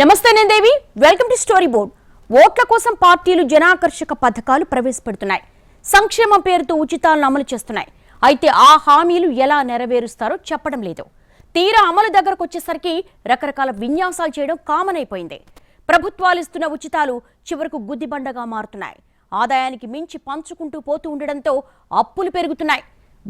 నమస్తే నేను Devi welcome to story board ఓట్ల కోసం పార్టీలు జనాకర్షక పథకాలు ప్రవేశపెడుతున్నాయి. సంక్షేమం పేరుతో ఉచితాలను అమలు చేస్తున్నాయి. అయితే ఆ హామీలు ఎలా నెరవేరుస్తారో చెప్పడం లేదు. తీరా అమలు దగ్గరకు వచ్చేసరికి రకరకాల విన్యాసాలు చేయడం కామన్ అయిపోయింది. ప్రభుత్వాలు ఇస్తున్న ఉచితాలు చివరకు గుద్దిబండగా మారుతున్నాయి. ఆదాయానికి మించి పంచుకుంటూ పోతూ ఉండడంతో అప్పులు పెరుగుతున్నాయి.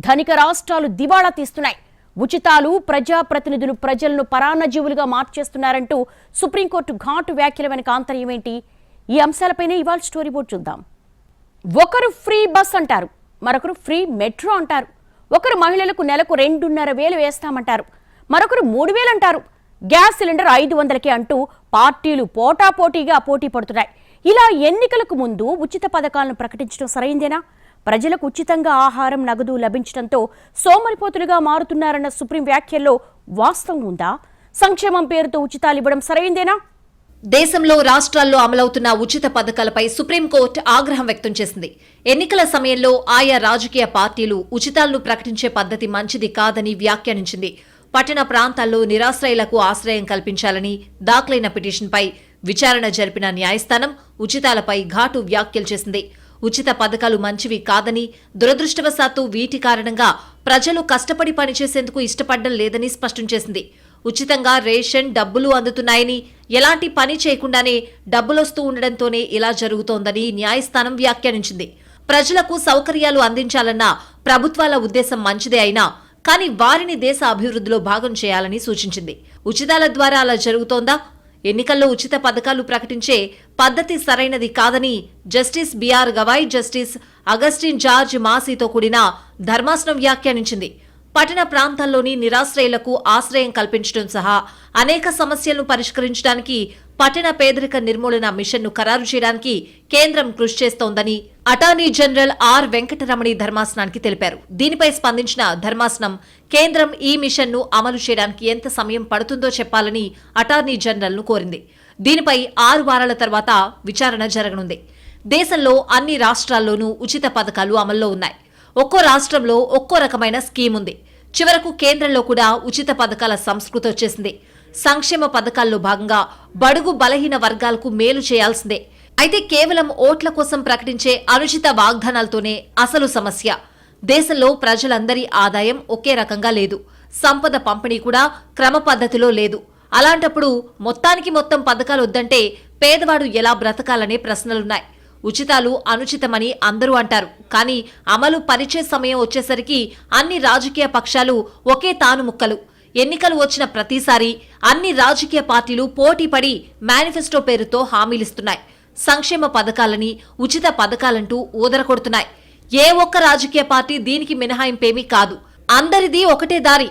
ధనిక రాష్ట్రాలు దివాళా తీస్తున్నాయి. ఉచితాలు ప్రజాప్రతినిధులు ప్రజలను పరాన్నజీవులుగా మార్చేస్తున్నారంటూ సుప్రీంకోర్టు ఘాటు వ్యాఖ్యల వెనక ఆంతర్యం ఏంటి? ఈ అంశాలపైనే ఇవాళ స్టోరీ బోర్డ్ చూద్దాం. ఒకరు ఫ్రీ బస్ అంటారు మరొకరు ఫ్రీ మెట్రో అంటారు. ఒకరు మహిళలకు నెలకు రెండున్నర వేలు వేస్తామంటారు మరొకరు మూడు వేలు అంటారు. గ్యాస్ సిలిండర్ ఐదు వందలకే అంటూ పార్టీలు పోటాపోటీగా పోటీ పడుతున్నాయి. ఇలా ఎన్నికలకు ముందు ఉచిత పథకాలను ప్రకటించడం సరైందేనా? ప్రజలకు ఉచితంగా ఆహారం నగదు లభించడంతో సోమరిపోతులుగా మారుతున్నారన్న సుప్రీం వ్యాఖ్యల్లో వాస్తవం ఉందా? సంక్షేమం పేరుతో ఉచితాలు ఇవ్వడం సరైందేనా? దేశంలో రాష్ట్రాల్లో అమలవుతున్న ఉచిత పథకాలపై సుప్రీంకోర్టు ఆగ్రహం వ్యక్తం చేసింది. ఎన్నికల సమయంలో ఆయా రాజకీయ పార్టీలు ఉచితాలను ప్రకటించే పద్ధతి మంచిది కాదని వ్యాఖ్యానించింది. పట్టణ ప్రాంతాల్లో నిరాశ్రయులకు ఆశ్రయం కల్పించాలని దాఖలైన పిటిషన్పై విచారణ జరిపిన న్యాయస్థానం ఉచితాలపై ఘాటు వ్యాఖ్యలు చేసింది. ఉచిత పథకాలు మంచివి కాదని దురదృష్టవశాత్తు వీటి కారణంగా ప్రజలు కష్టపడి పనిచేసేందుకు ఇష్టపడడం లేదని స్పష్టం చేసింది. ఉచితంగా రేషన్ డబ్బులు అందుతున్నాయని ఎలాంటి పని చేయకుండానే డబ్బులొస్తూ ఉండడంతోనే ఇలా జరుగుతోందని న్యాయస్థానం వ్యాఖ్యానించింది. ప్రజలకు సౌకర్యాలు అందించాలన్న ప్రభుత్వాల ఉద్దేశం మంచిదే అయినా కానీ వారిని దేశ అభివృద్ధిలో భాగం చేయాలని సూచించింది. ఉచితాల ద్వారా అలా జరుగుతోందా? ఎన్నికల్లో ఉచిత పథకాలు ప్రకటించే పద్ధతి సరైనది కాదని justice BR Gavai justice Augustine George మాసీతో కూడిన ధర్మాసనం వ్యాఖ్యానించింది. పట్టణ ప్రాంతాల్లోని నిరాశ్రయులకు ఆశ్రయం కల్పించడం సహా అనేక సమస్యలను పరిష్కరించడానికి పట్టణ పేదరిక నిర్మూలన మిషన్ను ఖరారు చేయడానికి కేంద్రం కృషి చేస్తోందని అటార్నీ జనరల్ ఆర్ వెంకటరమణి ధర్మాసనానికి తెలిపారు. దీనిపై స్పందించిన ధర్మాసనం కేంద్రం ఈ మిషన్ను అమలు చేయడానికి ఎంత సమయం పడుతుందో చెప్పాలని అటార్నీ జనరల్ను కోరింది. దీనిపై ఆరు వారాల తర్వాత విచారణ జరగనుంది. దేశంలో అన్ని రాష్ట్రాల్లోనూ ఉచిత పథకాలు అమల్లో ఉన్నాయి. ఒక్కో రాష్ట్రంలో ఒక్కో రకమైన స్కీమ్ ఉంది. చివరకు కేంద్రంలో కూడా ఉచిత పథకాల సంస్కృతి వచ్చేసింది. సంక్షేమ పథకాల్లో భాగంగా బడుగు బలహీన వర్గాలకు మేలు చేయాల్సిందే. అయితే కేవలం ఓట్ల కోసం ప్రకటించే అనుచిత వాగ్దానాలతోనే అసలు సమస్య. దేశంలో ప్రజలందరి ఆదాయం ఒకే రకంగా లేదు. సంపద పంపిణీ కూడా క్రమ పద్ధతిలో లేదు. అలాంటప్పుడు మొత్తానికి మొత్తం పథకాలు వద్దంటే పేదవాడు ఎలా బ్రతకాలనే ప్రశ్నలున్నాయి. ఉచితాలు అనుచితమని అందరూ అంటారు. కానీ అమలు పరిచే సమయం వచ్చేసరికి అన్ని రాజకీయ పక్షాలు ఒకే తాను ముక్కలు ఎన్నికలు వచ్చిన ప్రతిసారి అన్ని రాజకీయ పార్టీలు పోటీపడి మేనిఫెస్టో పేరుతో హామీలిస్తున్నాయి. సంక్షేమ పథకాలని ఉచిత పథకాలంటూ ఊదరకొడుతున్నాయి ఏ ఒక్క రాజకీయ పార్టీ దీనికి మినహాయింపేమీ కాదు. అందరిది ఒకటే దారి.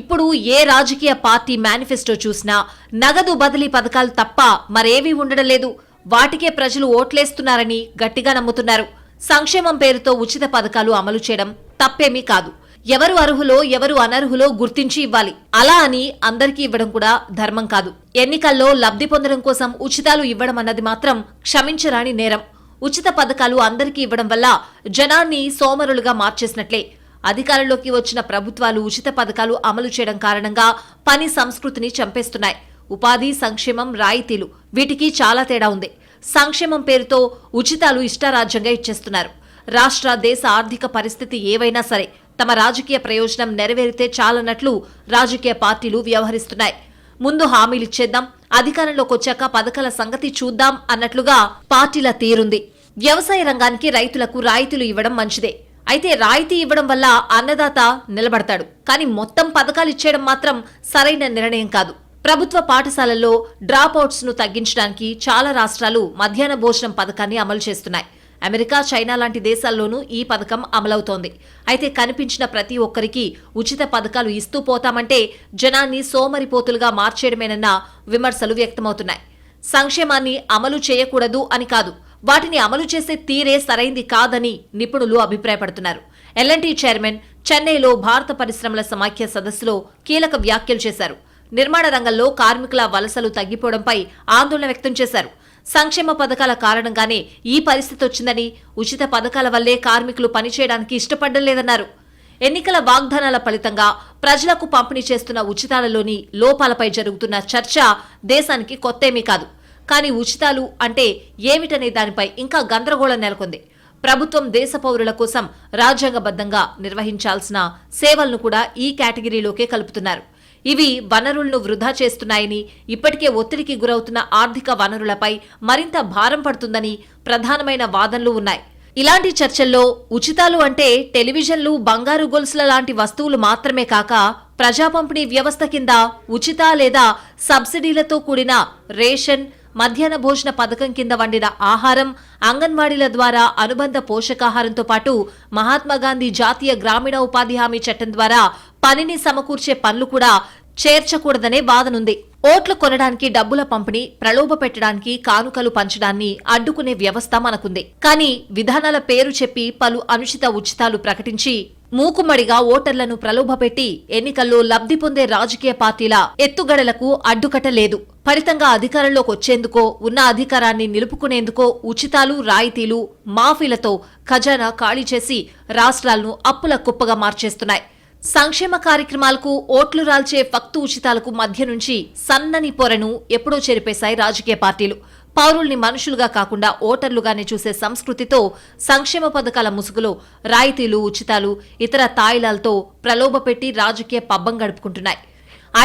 ఇప్పుడు ఏ రాజకీయ పార్టీ మేనిఫెస్టో చూసినా నగదు బదిలీ పథకాలు తప్ప మరేవీ ఉండడం లేదు. వాటికే ప్రజలు ఓట్లేస్తున్నారని గట్టిగా నమ్ముతున్నారు. సంక్షేమం పేరుతో ఉచిత పథకాలు అమలు చేయడం తప్పేమీ కాదు. ఎవరు అర్హులో ఎవరు అనర్హులో గుర్తించి ఇవ్వాలి. అలా అని అందరికీ ఇవ్వడం కూడా ధర్మం కాదు. ఎన్నికల్లో లబ్ధి పొందడం కోసం ఉచితాలు ఇవ్వడం అన్నది మాత్రం క్షమించరాని నేరం. ఉచిత పథకాలు అందరికీ ఇవ్వడం వల్ల జనాన్ని సోమరులుగా మార్చేసినట్లే. అధికారంలోకి వచ్చిన ప్రభుత్వాలు ఉచిత పథకాలు అమలు చేయడం కారణంగా పని సంస్కృతిని చంపేస్తున్నాయి. ఉపాధి సంక్షేమం రాయితీలు. వీటికి చాలా తేడా ఉంది. సంక్షేమం పేరుతో ఉచితాలు ఇష్టారాజ్యంగా ఇచ్చేస్తున్నారు. రాష్ట్ర దేశ ఆర్థిక పరిస్థితి ఏవైనా సరే తమ రాజకీయ ప్రయోజనం నెరవేరితే చాలన్నట్లు రాజకీయ పార్టీలు వ్యవహరిస్తున్నాయి. ముందు హామీలిచ్చేద్దాం అధికారంలోకి వచ్చాక పథకాల సంగతి చూద్దాం అన్నట్లుగా పార్టీల తీరుంది. వ్యవసాయ రంగానికి రైతులకు రాయితీలు ఇవ్వడం మంచిదే. అయితే రాయితీ ఇవ్వడం వల్ల అన్నదాత నిలబడతాడు. కానీ మొత్తం పథకాలు ఇచ్చేయడం మాత్రం సరైన నిర్ణయం కాదు. ప్రభుత్వ పాఠశాలల్లో డ్రాప్అవుట్స్ను తగ్గించడానికి చాలా రాష్ట్రాలు మధ్యాహ్న భోజనం పథకాన్ని అమలు చేస్తున్నాయి. అమెరికా చైనా లాంటి దేశాల్లోనూ ఈ పథకం అమలవుతోంది. అయితే కనిపించిన ప్రతి ఒక్కరికి ఉచిత పథకాలు ఇస్తూ పోతామంటే జనాన్ని సోమరిపోతులుగా మార్చేయడమేనన్న విమర్శలు వ్యక్తమవుతున్నాయి. సంక్షేమాన్ని అమలు చేయకూడదు అని కాదు వాటిని అమలు చేసే తీరే సరైంది కాదని నిపుణులు అభిప్రాయపడుతున్నారు. ఎల్ఎన్టీ చైర్మన్ చెన్నైలో భారత పరిశ్రమల సమాఖ్య సదస్సులో కీలక వ్యాఖ్యలు చేశారు. నిర్మాణ రంగంలో కార్మికుల వలసలు తగ్గిపోవడంపై ఆందోళన వ్యక్తం చేశారు. సంక్షేమ పథకాల కారణంగానే ఈ పరిస్థితి వచ్చిందని ఉచిత పథకాల వల్లే కార్మికులు పనిచేయడానికి ఇష్టపడడం లేదన్నారు. ఎన్నికల వాగ్దానాల ఫలితంగా ప్రజలకు పంపిణీ చేస్తున్న ఉచితాలలోని లోపాలపై జరుగుతున్న చర్చ దేశానికి కొత్తేమీ కాదు. కానీ ఉచితాలు అంటే ఏమిటనే దానిపై ఇంకా గందరగోళం నెలకొంది. ప్రభుత్వం దేశ పౌరుల కోసం రాజ్యాంగబద్ధంగా నిర్వహించాల్సిన సేవలను కూడా ఈ కేటగిరీలోకే కలుపుతున్నారు. ఇవి వనరులను వృధా చేస్తున్నాయని ఇప్పటికే ఒత్తిడికి గురవుతున్న ఆర్థిక వనరులపై మరింత భారం పడుతుందని ప్రధానమైన వాదనలు ఉన్నాయి. ఇలాంటి చర్చల్లో ఉచితాలు అంటే టెలివిజన్లు బంగారు గొలుసుల లాంటి వస్తువులు మాత్రమే కాక ప్రజా పంపిణీ వ్యవస్థ కింద ఉచిత లేదా సబ్సిడీలతో కూడిన రేషన్ మధ్యాహ్న భోజన పథకం కింద వండిన ఆహారం అంగన్వాడీల ద్వారా అనుబంధ పోషకాహారంతో పాటు మహాత్మాగాంధీ జాతీయ గ్రామీణ ఉపాధి హామీ చట్టం ద్వారా పనిని సమకూర్చే పనులు కూడా చేర్చకూడదనే వాదనుంది. ఓట్లు కొనడానికి డబ్బుల పంపిణీ ప్రలోభ పెట్టడానికి కానుకలు పంచడాన్ని అడ్డుకునే వ్యవస్థ మనకుంది. కానీ విధానాల పేరు చెప్పి పలు అనుచిత ఉచితాలు ప్రకటించి మూకుమ్మడిగా ఓటర్లను ప్రలోభపెట్టి ఎన్నికల్లో లబ్ధి పొందే రాజకీయ పార్టీల ఎత్తుగడలకు అడ్డుకట్ట లేదు ఫలితంగా అధికారంలోకి వచ్చేందుకో ఉన్న అధికారాన్ని నిలుపుకునేందుకో ఉచితాలు రాయితీలు మాఫీలతో ఖజానా ఖాళీ చేసి రాష్ట్రాలను అప్పుల కుప్పగా మార్చేస్తున్నాయి. సంక్షేమ కార్యక్రమాలకు ఓట్లు రాల్చే ఫక్తు ఉచితాలకు మధ్య నుంచి సన్నని పొరను ఎప్పుడో చెరిపేశాయి రాజకీయ పార్టీలు. పౌరుల్ని మనుషులుగా కాకుండా ఓటర్లుగానే చూసే సంస్కృతితో సంక్షేమ పథకాల ముసుగులో రాయితీలు ఉచితాలు ఇతర తాయిలాలతో ప్రలోభపెట్టి రాజకీయ పబ్బం గడుపుకుంటున్నాయి.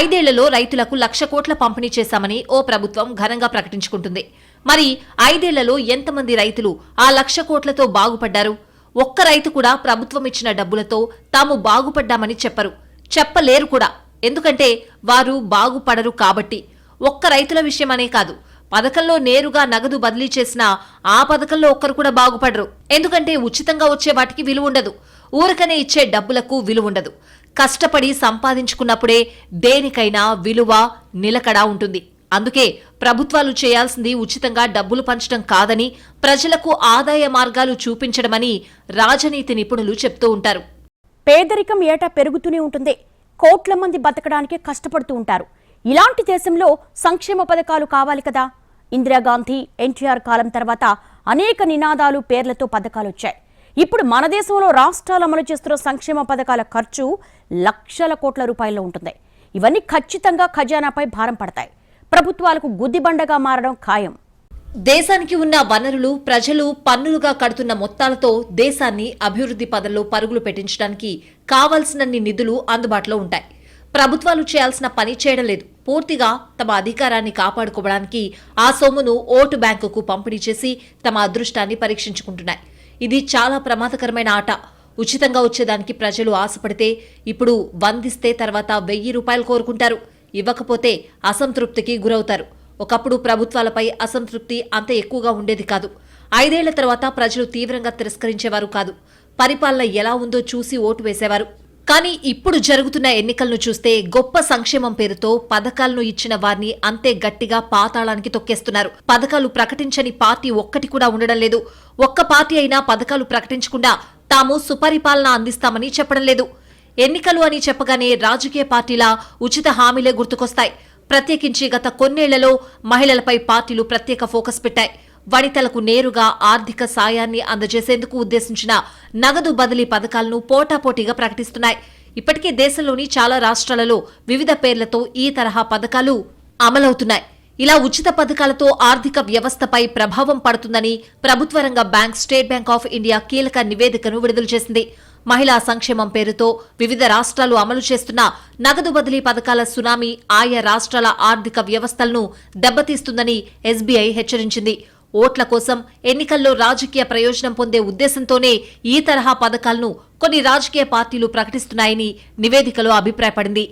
ఐదేళ్ళలో రైతులకు లక్ష కోట్ల పంపిణీ చేశామని ఓ ప్రభుత్వం ఘనంగా ప్రకటించుకుంటుంది. మరి ఐదేళ్ళలో ఎంతమంది రైతులు ఆ లక్ష కోట్లతో బాగుపడ్డారు? ఒక్క రైతు కూడా ప్రభుత్వం ఇచ్చిన డబ్బులతో తాము బాగుపడ్డామని చెప్పరు. చెప్పలేరు కూడా. ఎందుకంటే వారు బాగుపడరు కాబట్టి. ఒక్క రైతుల విషయమనే కాదు. పథకంలో నేరుగా నగదు బదిలీ చేసిన ఆ పథకంలో ఒక్కరు కూడా బాగుపడరు. ఎందుకంటే ఉచితంగా వచ్చే వాటికి విలువ ఉండదు. ఊరకనే ఇచ్చే డబ్బులకు విలువ ఉండదు. కష్టపడి సంపాదించుకున్నప్పుడే దేనికైనా విలువ నిలకడ ఉంటుంది. అందుకే ప్రభుత్వాలు చేయాల్సింది ఉచితంగా డబ్బులు పంచడం కాదని ప్రజలకు ఆదాయ మార్గాలు చూపించడమని రాజనీతి నిపుణులు చెప్తూ ఉంటారు. పేదరికం ఏటా పెరుగుతూనే ఉంటుంది. కోట్ల మంది బతకడానికి కష్టపడుతూ ఉంటారు. ఇలాంటి దేశంలో సంక్షేమ పథకాలు కావాలి కదా. ఇందిరాగాంధీ ఎన్టీఆర్ కాలం తర్వాత అనేక నినాదాలు పేర్లతో పథకాలు వచ్చాయి ఇప్పుడు మన దేశంలో రాష్ట్రాలు అమలు చేస్తున్న సంక్షేమ పథకాల ఖర్చు లక్షల కోట్ల రూపాయల్లో ఉంటుంది. ఇవన్నీ ఖచ్చితంగా ఖజానాపై భారం పడతాయి. ప్రభుత్వాలకు గుద్దిబండగా మారడం ఖాయం. దేశానికి ఉన్న వనరులు ప్రజలు పన్నులుగా కడుతున్న మొత్తాలతో దేశాన్ని అభివృద్ధి పదంలో పరుగులు పెట్టించడానికి కావలసినన్ని నిధులు అందుబాటులో ఉంటాయి. ప్రభుత్వాలు చేయాల్సిన పని చేయడం లేదు. పూర్తిగా తమ అధికారాన్ని కాపాడుకోవడానికి ఆ సొమ్మును ఓటు బ్యాంకుకు పంపిణీ చేసి తమ అదృష్టాన్ని పరీక్షించుకుంటున్నాయి. ఇది చాలా ప్రమాదకరమైన ఆట. ఉచితంగా వచ్చేదానికి ప్రజలు ఆశపడితే ఇప్పుడు వందిస్తే తర్వాత వెయ్యి రూపాయలు కోరుకుంటారు. ఇవ్వకపోతే అసంతృప్తికి గురవుతారు. ఒకప్పుడు ప్రభుత్వాలపై అసంతృప్తి అంత ఎక్కువగా ఉండేది కాదు. ఐదేళ్ళ తర్వాత ప్రజలు తీవ్రంగా తిరస్కరించేవారు కాదు. పరిపాలన ఎలా ఉందో చూసి ఓటు వేసేవారు. కానీ ఇప్పుడు జరుగుతున్న ఎన్నికలను చూస్తే గొప్ప సంక్షేమం పేరుతో పథకాలను ఇచ్చిన వారిని అంతే గట్టిగా పాతాళానికి తొక్కేస్తున్నారు. పథకాలు ప్రకటించని పార్టీ ఒక్కటి కూడా ఉండడం లేదు. ఒక్క పార్టీ అయినా పథకాలు ప్రకటించకుండా తాము సుపరిపాలన అందిస్తామని చెప్పడం లేదు. ఎన్నికలు అని చెప్పగానే రాజకీయ పార్టీల ఉచిత హామీలే గుర్తుకొస్తాయి. ప్రత్యేకించి గత కొన్నేళ్ళలో మహిళలపై పార్టీలు ప్రత్యేక ఫోకస్ పెట్టాయి. వనితలకు నేరుగా ఆర్థిక సాయాన్ని అందజేసేందుకు ఉద్దేశించిన నగదు బదిలీ పథకాలను పోటాపోటీగా ప్రకటిస్తున్నాయి. ఇప్పటికే దేశంలోని చాలా రాష్ట్రాలలో వివిధ పేర్లతో ఈ తరహా పథకాలు అమలవుతున్నాయి. ఇలా ఉచిత పథకాలతో ఆర్థిక వ్యవస్థపై ప్రభావం పడుతుందని ప్రభుత్వ రంగ bank state bank of India కీలక నివేదికను విడుదల చేసింది. మహిళా సంక్షేమం పేరుతో వివిధ రాష్ట్రాలు అమలు చేస్తున్న నగదు బదిలీ పథకాల సునామీ ఆయా రాష్ట్రాల ఆర్థిక వ్యవస్థలను దెబ్బతీస్తుందని ఎస్బీఐ హెచ్చరించింది. ఓట్ల కోసం ఎన్నికల్లో రాజకీయ ప్రయోజనం పొందే ఉద్దేశంతోనే ఈ తరహా పథకాలను కొన్ని రాజకీయ పార్టీలు ప్రకటిస్తున్నాయని నివేదికలో అభిప్రాయపడింది.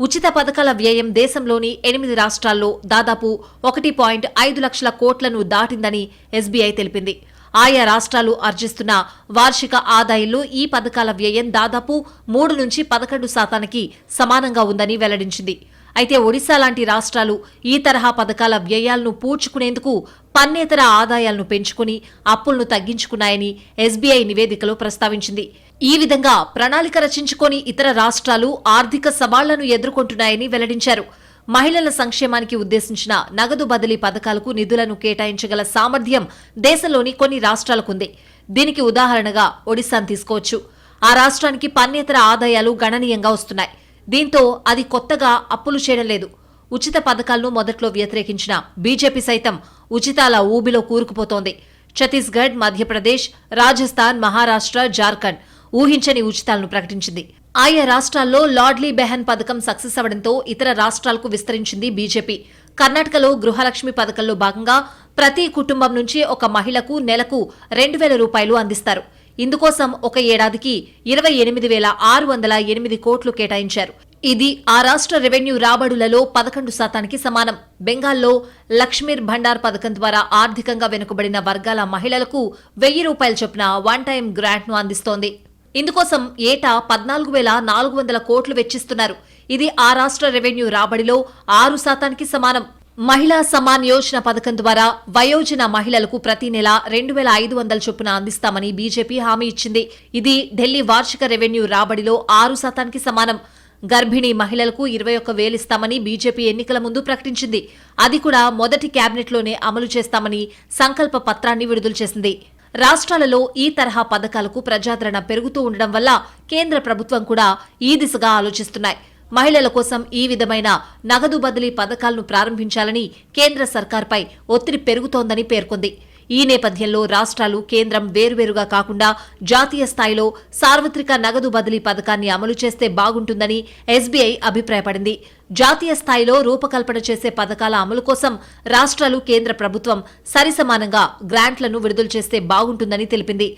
ఉచిత పథకాల వ్యయం దేశంలోని ఎనిమిది రాష్ట్రాల్లో దాదాపు ఒకటి పాయింట్ ఐదు లక్షల కోట్లను దాటిందని ఎస్బీఐ తెలిపింది. ఆయా రాష్ట్రాలు ఆర్జిస్తున్న వార్షిక ఆదాయంలో ఈ పథకాల వ్యయం దాదాపు మూడు నుంచి పదకొండు శాతానికి సమానంగా ఉందని వెల్లడించింది. అయితే ఒడిశా లాంటి రాష్ట్రాలు ఈ తరహా పథకాల వ్యయాలను పూడ్చుకునేందుకు పన్నేతర ఆదాయాలను పెంచుకుని అప్పులను తగ్గించుకున్నాయని ఎస్బీఐ నివేదికలో ప్రస్తావించింది. ఈ విధంగా ప్రణాళిక రచించుకొని ఇతర రాష్ట్రాలు ఆర్థిక సవాళ్ళను ఎదుర్కొంటున్నాయని వెల్లడించారు. మహిళల సంక్షేమానికి ఉద్దేశించిన నగదు బదిలీ పథకాలకు నిధులను కేటాయించగల సామర్థ్యం దేశంలోని కొన్ని రాష్ట్రాలకుంది. దీనికి ఉదాహరణగా ఒడిశాను తీసుకోవచ్చు. ఆ రాష్ట్రానికి పన్నేతర ఆదాయాలు గణనీయంగా వస్తున్నాయి. దీంతో అది కొత్తగా అప్పులు చేయడం లేదు. ఉచిత పథకాలను మొదట్లో వ్యతిరేకించిన బీజేపీ సైతం ఉచితాల ఊబిలో కూరుకుపోతోంది. ఛత్తీస్గఢ్ మధ్యప్రదేశ్ రాజస్థాన్ మహారాష్ట్ర జార్ఖండ్ ఊహించని ఉచితాలను ప్రకటించింది. ఆయా రాష్ట్రాల్లో లార్డ్లీ బెహన్ పథకం సక్సెస్ అవడంతో ఇతర రాష్ట్రాలకు విస్తరించింది బీజేపీ. కర్ణాటకలో గృహలక్ష్మి పథకంలో భాగంగా ప్రతి కుటుంబం నుంచి ఒక మహిళకు నెలకు రెండు వేల రూపాయలు అందిస్తారు. ఇందుకోసం ఒక ఏడాదికి ఇరవై ఎనిమిది వేల ఆరు వందల ఎనిమిది కోట్లు కేటాయించారు. ఇది ఆ రాష్ట్ర రెవెన్యూ రాబడులలో పదకొండు శాతానికి సమానం. బెంగాల్లో లక్ష్మీర్ భండార్ పథకం ద్వారా ఆర్థికంగా వెనుకబడిన వర్గాల మహిళలకు వెయ్యి రూపాయల చొప్పున వన్ టైం గ్రాంట్ను అందిస్తోంది. ఇందుకోసం ఏటా పద్నాలుగు వేల నాలుగు వందల కోట్లు వెచ్చిస్తున్నారు. ఇది ఆ రాష్ట్ర రెవెన్యూ రాబడిలో ఆరు శాతానికి సమానం. మహిళా సమాన్ యోజన పథకం ద్వారా వయోజన మహిళలకు ప్రతి నెల రెండు వేల ఐదు వందల చొప్పున అందిస్తామని బీజేపీ హామీ ఇచ్చింది. ఇది ఢిల్లీ వార్షిక రెవెన్యూ రాబడిలో ఆరు శాతానికి సమానం. గర్భిణీ మహిళలకు ఇరవై ఒక్క వేలిస్తామని బీజేపీ ఎన్నికల ముందు ప్రకటించింది. అది కూడా మొదటి క్యాబినెట్లోనే అమలు చేస్తామని సంకల్ప పత్రాన్ని విడుదల చేసింది. రాష్ట్రాలలో ఈ తరహా పథకాలకు ప్రజాదరణ పెరుగుతూ ఉండడం వల్ల కేంద్ర ప్రభుత్వం కూడా ఈ దిశగా ఆలోచిస్తున్నాయి. మహిళల కోసం ఈ విధమైన నగదు బదిలీ పథకాలను ప్రారంభించాలని కేంద్ర సర్కార్పై ఒత్తిడి పెరుగుతోందని పేర్కొంది. ఈ నేపథ్యంలో రాష్ట్రాలు కేంద్రం వేర్వేరుగా కాకుండా జాతీయ స్థాయిలో సార్వత్రిక నగదు బదిలీ పథకాన్ని అమలు చేస్తే బాగుంటుందని ఎస్బీఐ అభిప్రాయపడింది. జాతీయ స్థాయిలో రూపకల్పన చేసే పథకాల అమలు కోసం రాష్ట్రాలు కేంద్ర ప్రభుత్వం సరిసమానంగా గ్రాంట్లను విడుదల చేస్తే బాగుంటుందని తెలిపింది.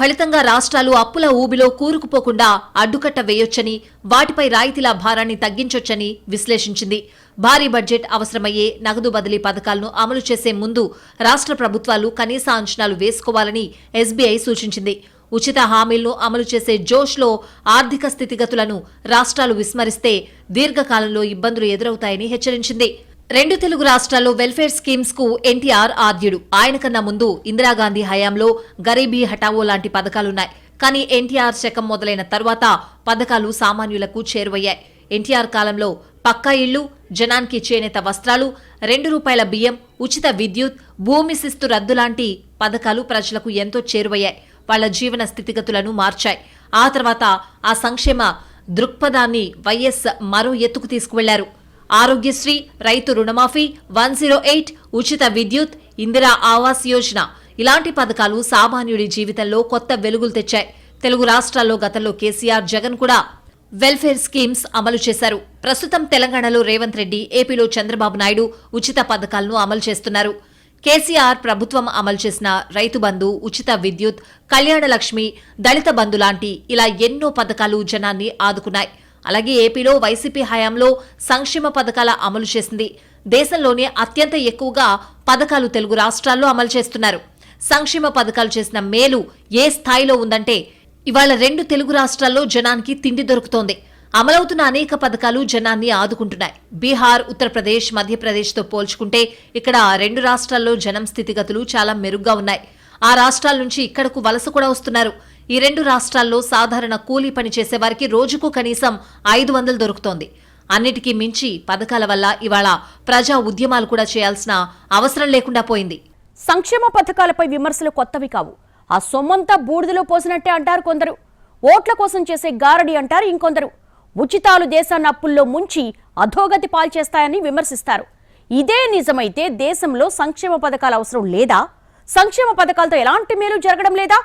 ఫలితంగా రాష్ట్రాలు అప్పుల ఊబిలో కూరుకుపోకుండా అడ్డుకట్ట వేయొచ్చని వాటిపై రాయితీల భారాన్ని తగ్గించొచ్చని విశ్లేషించింది. భారీ బడ్జెట్ అవసరమయ్యే నగదు బదిలీ పథకాలను అమలు చేసే ముందు రాష్ట్ర ప్రభుత్వాలు కనీస అంచనాలు వేసుకోవాలని ఎస్బీఐ సూచించింది. ఉచిత హామీలను అమలు చేసే జోష్లో ఆర్థిక స్థితిగతులను రాష్ట్రాలు విస్మరిస్తే దీర్ఘకాలంలో ఇబ్బందులు ఎదురవుతాయని హెచ్చరించింది. రెండు తెలుగు రాష్ట్రాల్లో వెల్ఫేర్ స్కీమ్స్కు ఎన్టీఆర్ ఆద్యుడు. ఆయన కన్నా ముందు ఇందిరాగాంధీ హయాంలో గరీబీ హఠావో లాంటి పథకాలున్నాయి. కానీ ఎన్టీఆర్ శకం మొదలైన తర్వాత పథకాలు సామాన్యులకు చేరువయ్యాయి. ఎన్టీఆర్ కాలంలో పక్కా ఇళ్ళు జనానికి చేనేత వస్త్రాలు రెండు రూపాయల బియ్యం ఉచిత విద్యుత్ భూమి శిస్తు రద్దు లాంటి పథకాలు ప్రజలకు ఎంతో చేరువయ్యాయి. వాళ్ళ జీవన స్థితిగతులను మార్చాయి. ఆ తర్వాత ఆ సంక్షేమ దృక్పథాన్ని వైఎస్ మరో ఎత్తుకు తీసుకువెళ్ళారు. ఆరోగ్యశ్రీ రైతు రుణమాఫీ వన్ జీరో ఎయిట్ ఉచిత విద్యుత్ ఇందిరా ఆవాస్ యోజన. ఇలాంటి పథకాలు సామాన్యుడి జీవితంలో కొత్త వెలుగులు తెచ్చాయి. తెలుగు రాష్ట్రాల్లో గతంలో కేసీఆర్ జగన్ కూడా వెల్ఫేర్ స్కీమ్స్ అమలు చేశారు. ప్రస్తుతం తెలంగాణలో రేవంత్ రెడ్డి ఏపీలో చంద్రబాబు నాయుడు ఉచిత పథకాలను అమలు చేస్తున్నారు. కేసీఆర్ ప్రభుత్వం అమలు చేసిన రైతు బంధు ఉచిత విద్యుత్ కళ్యాణలక్ష్మి దళిత బంధు లాంటి ఇలా ఎన్నో పథకాలు జనాన్ని ఆదుకున్నాయి. అలాగే ఏపీలో వైసీపీ హయాంలో సంక్షేమ పథకాల అమలు చేసింది. దేశంలోనే అత్యంత ఎక్కువగా పథకాలు తెలుగు రాష్ట్రాల్లో అమలు చేస్తున్నారు. సంక్షేమ పథకాలు చేసిన మేలు ఏ స్థాయిలో ఉందంటే ఇవాళ రెండు తెలుగు రాష్ట్రాల్లో జనానికి తిండి దొరుకుతోంది. అమలవుతున్న అనేక పథకాలు జనాన్ని ఆదుకుంటున్నాయి. బీహార్ ఉత్తరప్రదేశ్ మధ్యప్రదేశ్తో పోల్చుకుంటే ఇక్కడ రెండు రాష్ట్రాల్లో జనం స్థితిగతులు చాలా మెరుగ్గా ఉన్నాయి. ఆ రాష్ట్రాల నుంచి ఇక్కడకు వలస కూడా వస్తున్నారు. ఈ రెండు రాష్ట్రాల్లో సాధారణ కూలీ పని చేసేవారికి రోజుకు కనీసం ఐదు వందలు దొరుకుతోంది. అన్నిటికీ మించి పథకాల వల్ల ఇవాళ ప్రజా ఉద్యమాలు కూడా చేయాల్సిన అవసరం లేకుండా పోయింది. సంక్షేమ పథకాలపై విమర్శలు కొత్తవి కావు. ఆ సొమ్మంతా బూడిదలో పోసినట్టే అంటారు కొందరు. ఓట్ల కోసం చేసే గారడి అంటారు ఇంకొందరు. ఉచితాలు దేశాన్ని అప్పుల్లో ముంచి అధోగతి పాల్చేస్తాయని విమర్శిస్తారు. ఇదే నిజమైతే దేశంలో సంక్షేమ పథకాల అవసరం లేదా? సంక్షేమ పథకాలతో ఎలాంటి మేలు జరగడం లేదా?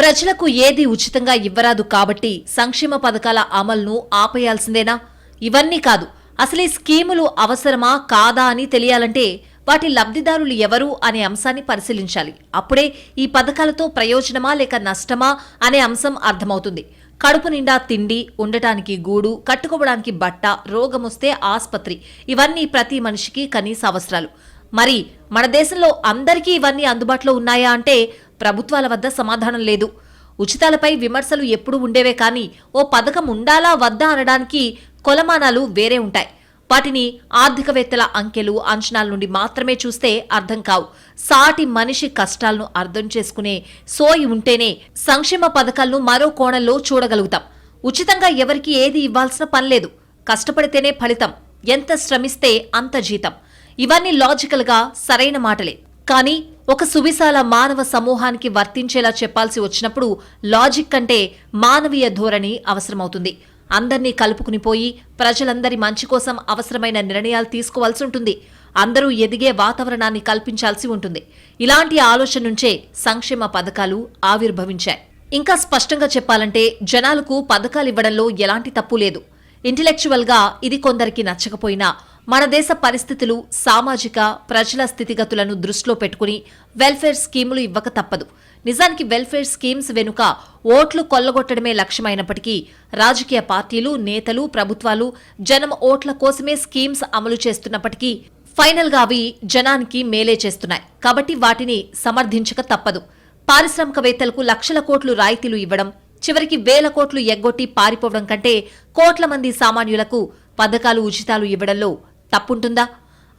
ప్రజలకు ఏది ఉచితంగా ఇవ్వరాదు కాబట్టి సంక్షేమ పథకాల అమలును ఆపేయాల్సిందేనా? ఇవన్నీ కాదు. అసలు ఈ స్కీములు అవసరమా కాదా అని తెలియాలంటే వాటి లబ్ధిదారులు ఎవరు అనే అంశాన్ని పరిశీలించాలి. అప్పుడే ఈ పథకాలతో ప్రయోజనమా లేక నష్టమా అనే అంశం అర్థమవుతుంది. కడుపు నిండా తిండి ఉండటానికి గూడు కట్టుకోవడానికి బట్ట రోగమొస్తే ఆస్పత్రి ఇవన్నీ ప్రతి మనిషికి కనీస అవసరాలు. మరి మన దేశంలో అందరికీ ఇవన్నీ అందుబాటులో ఉన్నాయా అంటే ప్రభుత్వాల వద్ద సమాధానం లేదు. ఉచితాలపై విమర్శలు ఎప్పుడూ ఉండేవే కానీ ఓ పథకం ఉండాలా వద్దా అనడానికి కొలమానాలు వేరే ఉంటాయి. వాటిని ఆర్థికవేత్తల అంకెలు అంచనాల నుండి మాత్రమే చూస్తే అర్థం కావు. సాటి మనిషి కష్టాలను అర్థం చేసుకునే సోయి ఉంటేనే సంక్షేమ పథకాలను మరో కోణంలో చూడగలుగుతాం. ఉచితంగా ఎవరికి ఏది ఇవ్వాల్సిన పనిలేదు కష్టపడితేనే ఫలితం. ఎంత శ్రమిస్తే అంత జీతం. ఇవన్నీ లాజికల్గా సరైన మాటలే. కానీ ఒక సువిశాల మానవ సమూహానికి వర్తించేలా చెప్పాల్సి వచ్చినప్పుడు లాజిక్ కంటే మానవీయ ధోరణి అవసరమవుతుంది. అందర్నీ కలుపుకుని పోయి ప్రజలందరి మంచి కోసం అవసరమైన నిర్ణయాలు తీసుకోవాల్సి ఉంటుంది. అందరూ ఎదిగే వాతావరణాన్ని కల్పించాల్సి ఉంటుంది. ఇలాంటి ఆలోచన నుంచే సంక్షేమ పథకాలు ఆవిర్భవించాయి. ఇంకా స్పష్టంగా చెప్పాలంటే జనాలకు పథకాలు ఇవ్వడంలో ఎలాంటి తప్పు లేదు. ఇంటలెక్చువల్గా ఇది కొందరికి నచ్చకపోయినా మన దేశ పరిస్థితులు సామాజిక ప్రజల స్థితిగతులను దృష్టిలో పెట్టుకుని వెల్ఫేర్ స్కీములు ఇవ్వక తప్పదు. నిజానికి వెల్ఫేర్ స్కీమ్స్ వెనుక ఓట్లు కొల్లగొట్టడమే లక్ష్యమైనప్పటికీ రాజకీయ పార్టీలు నేతలు ప్రభుత్వాలు జనం ఓట్ల కోసమే స్కీమ్స్ అమలు చేస్తున్నప్పటికీ ఫైనల్గా అవి జనానికి మేలే చేస్తున్నాయి. కాబట్టి వాటిని సమర్థించక తప్పదు. పారిశ్రామికవేత్తలకు లక్షల కోట్లు రాయితీలు ఇవ్వడం చివరికి వేల కోట్లు ఎగ్గొట్టి పారిపోవడం కంటే కోట్ల మంది సామాన్యులకు పథకాలు ఉచితాలు ఇవ్వడంలో తప్పుంటుందా?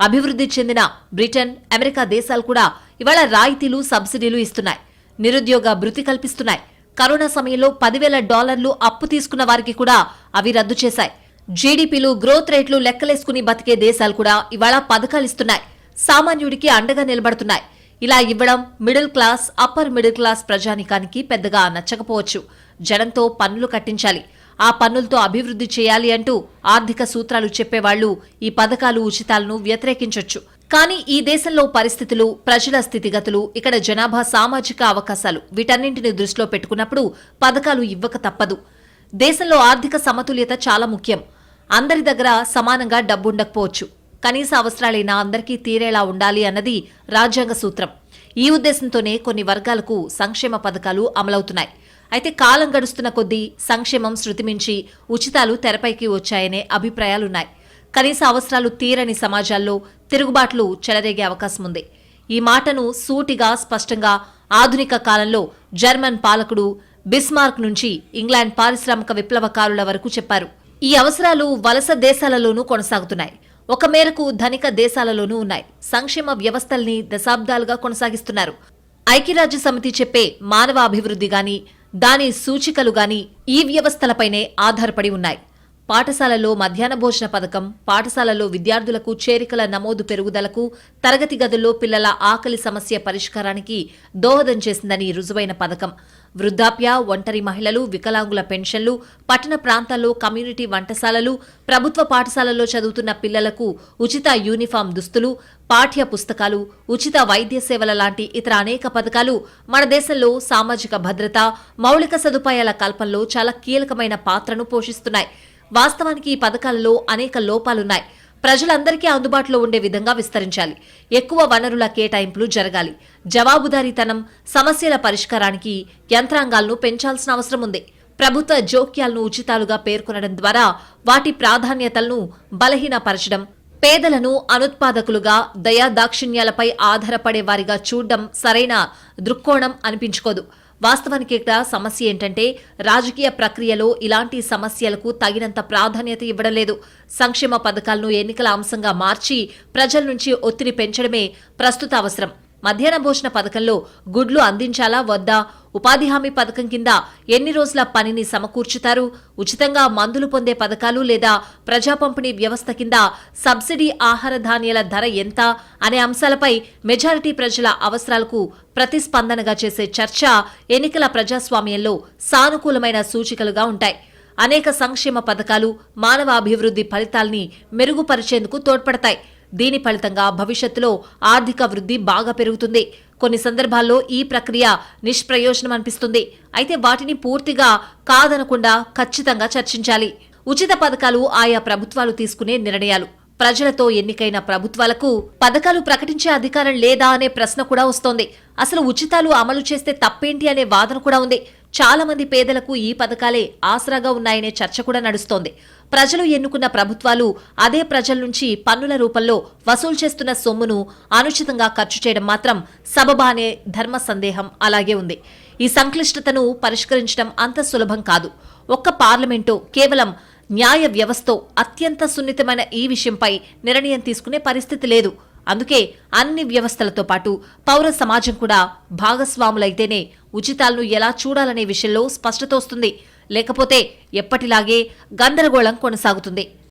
అభివృద్ధి చెందిన బ్రిటన్ అమెరికా దేశాలు కూడా ఇవాళ రాయితీలు సబ్సిడీలు ఇస్తున్నాయి. నిరుద్యోగ భృతి కల్పిస్తున్నాయి. కరోనా సమయంలో పదివేల డాలర్లు అప్పు తీసుకున్న వారికి కూడా అవి రద్దు చేశాయి. జీడీపీలు గ్రోత్ రేట్లు లెక్కలేసుకుని బతికే దేశాలు కూడా ఇవాళ పథకాలు ఇస్తున్నాయి. సామాన్యుడికి అండగా నిలబడుతున్నాయి. ఇలా ఇవ్వడం middle class upper middle class ప్రజానికానికి పెద్దగా నచ్చకపోవచ్చు. జనంతో పన్నులు కట్టించాలి. ఆ పన్నులతో అభివృద్ధి చేయాలి అంటూ ఆర్థిక సూత్రాలు చెప్పేవాళ్ళు ఈ పథకాలు ఉచితాలను వ్యతిరేకించొచ్చు. కానీ ఈ దేశంలో పరిస్థితులు ప్రజల స్థితిగతులు ఇక్కడ జనాభా సామాజిక అవకాశాలు వీటన్నింటిని దృష్టిలో పెట్టుకున్నప్పుడు పథకాలు ఇవ్వక తప్పదు. దేశంలో ఆర్థిక సమతుల్యత చాలా ముఖ్యం. అందరి దగ్గర సమానంగా డబ్బుండకపోవచ్చు కనీస అవసరాలైనా అందరికీ తీరేలా ఉండాలి అన్నది రాజ్యాంగ సూత్రం. ఈ ఉద్దేశంతోనే కొన్ని వర్గాలకు సంక్షేమ పథకాలు అమలవుతున్నాయి. అయితే కాలం గడుస్తున్న కొద్దీ సంక్షేమం శృతిమించి ఉచితాలు తెరపైకి వచ్చాయనే అభిప్రాయాలున్నాయి. కనీస అవసరాలు తీరని సమాజాల్లో తిరుగుబాట్లు చెలరేగే అవకాశం ఉంది ఈ మాటను సూటిగా స్పష్టంగా ఆధునిక కాలంలో జర్మన్ పాలకుడు బిస్మార్క్ నుంచి ఇంగ్లాండ్ పారిశ్రామిక విప్లవకారుల వరకు చెప్పారు. ఈ అవసరాలు వలస దేశాలలోనూ కొనసాగుతున్నాయి. ఒక మేరకు ధనిక దేశాలలోనూ ఉన్నాయి. సంక్షేమ వ్యవస్థల్ని దశాబ్దాలుగా కొనసాగిస్తున్నారు. ఐక్యరాజ్య సమితి చెప్పే మానవ అభివృద్ధి గాని దాని సూచికలు గాని ఈ వ్యవస్థలపైనే ఆధారపడి ఉన్నాయి. పాఠశాలలో మధ్యాహ్న భోజన పథకం పాఠశాలలో విద్యార్థులకు చేరికల నమోదు పెరుగుదలకు తరగతి గదుల్లో పిల్లల ఆకలి సమస్య పరిష్కారానికి దోహదం చేసిందని రుజువైన పథకం. వృద్ధాప్య ఒంటరి మహిళలు వికలాంగుల పెన్షన్లు పట్టణ ప్రాంతాల్లో కమ్యూనిటీ వంటశాలలు ప్రభుత్వ పాఠశాలల్లో చదువుతున్న పిల్లలకు ఉచిత యూనిఫామ్ దుస్తులు పాఠ్య పుస్తకాలు ఉచిత వైద్య సేవల లాంటి ఇతర అనేక పథకాలు మన దేశంలో సామాజిక భద్రత మౌలిక సదుపాయాల కల్పనలో చాలా కీలకమైన పాత్రను పోషిస్తున్నాయి. వాస్తవానికి ఈ పథకాలలో అనేక లోపాలున్నాయి. ప్రజలందరికీ అందుబాటులో ఉండే విధంగా విస్తరించాలి. ఎక్కువ వనరుల కేటాయింపులు జరగాలి. జవాబుదారీతనం సమస్యల పరిష్కారానికి యంత్రాంగాలను పెంచాల్సిన అవసరం ఉంది. ప్రభుత్వ జోక్యాలను ఉచితాలుగా పేర్కొనడం ద్వారా వాటి ప్రాధాన్యతలను బలహీనపరచడం పేదలను అనుత్పాదకులుగా దయా దాక్షిణ్యాలపై ఆధారపడే వారిగా చూడడం సరైన దృక్కోణం అనిపించుకోదు. వాస్తవానికి ఇక్కడ సమస్య ఏంటంటే రాజకీయ ప్రక్రియలో ఇలాంటి సమస్యలకు తగినంత ప్రాధాన్యత ఇవ్వడం లేదు. సంక్షేమ పథకాలను ఎన్నికల అంశంగా మార్చి ప్రజల నుంచి ఒత్తిడి పెంచడమే ప్రస్తుత అవసరం. మధ్యాహ్న భోజన పథకంలో గుడ్లు అందించాలా వద్దా? ఉపాధి హామీ పథకం కింద ఎన్ని రోజుల పనిని సమకూర్చుతారు? ఉచితంగా మందులు పొందే పథకాలు లేదా ప్రజా పంపిణీ వ్యవస్థ కింద సబ్సిడీ ఆహార ధాన్యాల ధర ఎంత? అనే అంశాలపై మెజారిటీ ప్రజల అవసరాలకు ప్రతిస్పందనగా చేసే చర్చ ఎన్నికల ప్రజాస్వామ్యంలో సానుకూలమైన సూచికలుగా ఉంటాయి. అనేక సంక్షేమ పథకాలు మానవ అభివృద్ధి ఫలితాల్ని మెరుగుపరిచేందుకు తోడ్పడతాయి. దీని ఫలితంగా భవిష్యత్తులో ఆర్థిక వృద్ధి బాగా పెరుగుతుంది. కొన్ని సందర్భాల్లో ఈ ప్రక్రియ నిష్ప్రయోజనం అనిపిస్తుంది. అయితే వాటిని పూర్తిగా కాదనకుండా ఖచ్చితంగా చర్చించాలి. ఉచిత పథకాలు ఆయా ప్రభుత్వాలు తీసుకునే నిర్ణయాలు. ప్రజలతో ఎన్నికైన ప్రభుత్వాలకు పథకాలు ప్రకటించే అధికారం లేదా అనే ప్రశ్న కూడా వస్తోంది. అసలు ఉచితాలు అమలు చేస్తే తప్పేంటి అనే వాదన కూడా ఉంది. చాలా మంది పేదలకు ఈ పథకాలే ఆసరాగా ఉన్నాయనే చర్చ కూడా నడుస్తోంది. ప్రజలు ఎన్నుకున్న ప్రభుత్వాలు అదే ప్రజల నుంచి పన్నుల రూపంలో వసూలు చేస్తున్న సొమ్మును అనుచితంగా ఖర్చు చేయడం మాత్రం సబబా అనే ధర్మ సందేహం అలాగే ఉంది. ఈ సంక్లిష్టతను పరిష్కరించడం అంత సులభం కాదు. ఒక్క పార్లమెంటు కేవలం న్యాయ వ్యవస్థ అత్యంత సున్నితమైన ఈ విషయంపై నిర్ణయం తీసుకునే పరిస్థితి లేదు. అందుకే అన్ని వ్యవస్థలతో పాటు పౌర సమాజం కూడా భాగస్వాములైతేనే ఉచితాలను ఎలా చూడాలనే విషయంలో స్పష్టత వస్తుంది లేకపోతే ఎప్పటిలాగే గందరగోళం కొనసాగుతుంది.